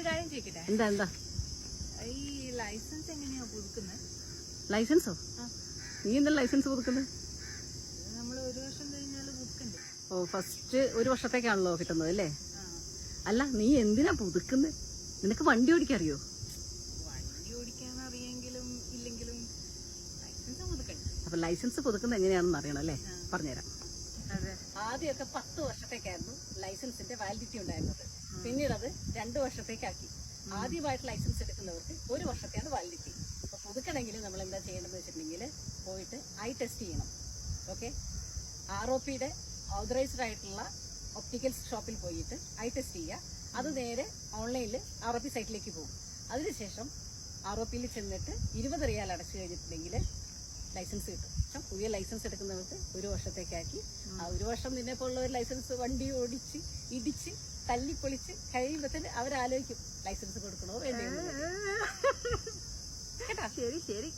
ഒരു കാര്യം ചോദിക്കട്ടെ? എന്താ എന്താ? ഈ ലൈസൻസ് എങ്ങനെയാ പുതുക്കുന്നത് ലൈസൻസോ നീ എന്താ ലൈസൻസ് പുതുക്കുന്നത് നമ്മൾ ഒരു വർഷം കഴിഞ്ഞാൽ പുതുക്കണ്ടേ? ഓ ഫസ്റ്റ് ഒരു വർഷത്തേക്കാണല്ലോ കിട്ടുന്നത് അല്ലേ? അല്ല നീ എന്തിനാ പുതുക്കുന്നത് നിനക്ക് വണ്ടി ഓടിക്കാൻ അറിയോ വണ്ടി ഓടിക്കാൻ അറിയെങ്കിലും ഇല്ലെങ്കിലും ലൈസൻസ് പുതുക്കണ്ടേ? അപ്പൊ ലൈസൻസ് പുതുക്കുന്നത് എങ്ങനെയാണെന്ന് അറിയണം അല്ലേ? പറഞ്ഞുതരാം. ആദ്യമൊക്കെ പത്ത് വർഷത്തേക്കായിരുന്നു ലൈസൻസിന്റെ വാലിഡിറ്റി ഉണ്ടായിരുന്നത്. പിന്നീട് അത് രണ്ട് വർഷത്തേക്കാക്കി. ആദ്യമായിട്ട് ലൈസൻസ് എടുക്കുന്നവർക്ക് ഒരു വർഷത്തെയാണ് വാലിഡിറ്റി അപ്പൊ പുതുക്കണമെങ്കിൽ നമ്മൾ എന്താ ചെയ്യേണ്ടതെന്ന് വെച്ചിട്ടുണ്ടെങ്കിൽ പോയിട്ട് ഐ ടെസ്റ്റ് ചെയ്യണം. ഓക്കെ ആർ ഒ പിയുടെ ഓതറൈസ്ഡ് ആയിട്ടുള്ള ഒപ്റ്റിക്കൽ ഷോപ്പിൽ പോയിട്ട് ഐ ടെസ്റ്റ് ചെയ്യുക. അത് നേരെ ഓൺലൈനിൽ ആർ ഒ പി സൈറ്റിലേക്ക് പോകും. അതിനുശേഷം ആർ ഒ പിയിൽ ചെന്നിട്ട് ഇരുപത് റിയാൽ അടച്ചു കഴിഞ്ഞിട്ടുണ്ടെങ്കിൽ ലൈസൻസ് കിട്ടും. പക്ഷെ പുതിയ ലൈസൻസ് എടുക്കുന്നവർക്ക് ഒരു വർഷത്തേക്കാക്കി ആ ഒരു വർഷം നിന്നെ പോലുള്ള ഒരു ലൈസൻസ് വണ്ടി ഓടിച്ച് ഇടിച്ച് തല്ലിപ്പൊളിച്ച് തന്നെ അവരാലോചിക്കും ലൈസൻസ് കൊടുക്കണോ എന്നുള്ളത്. കേട്ടാ? ശരി ശരി.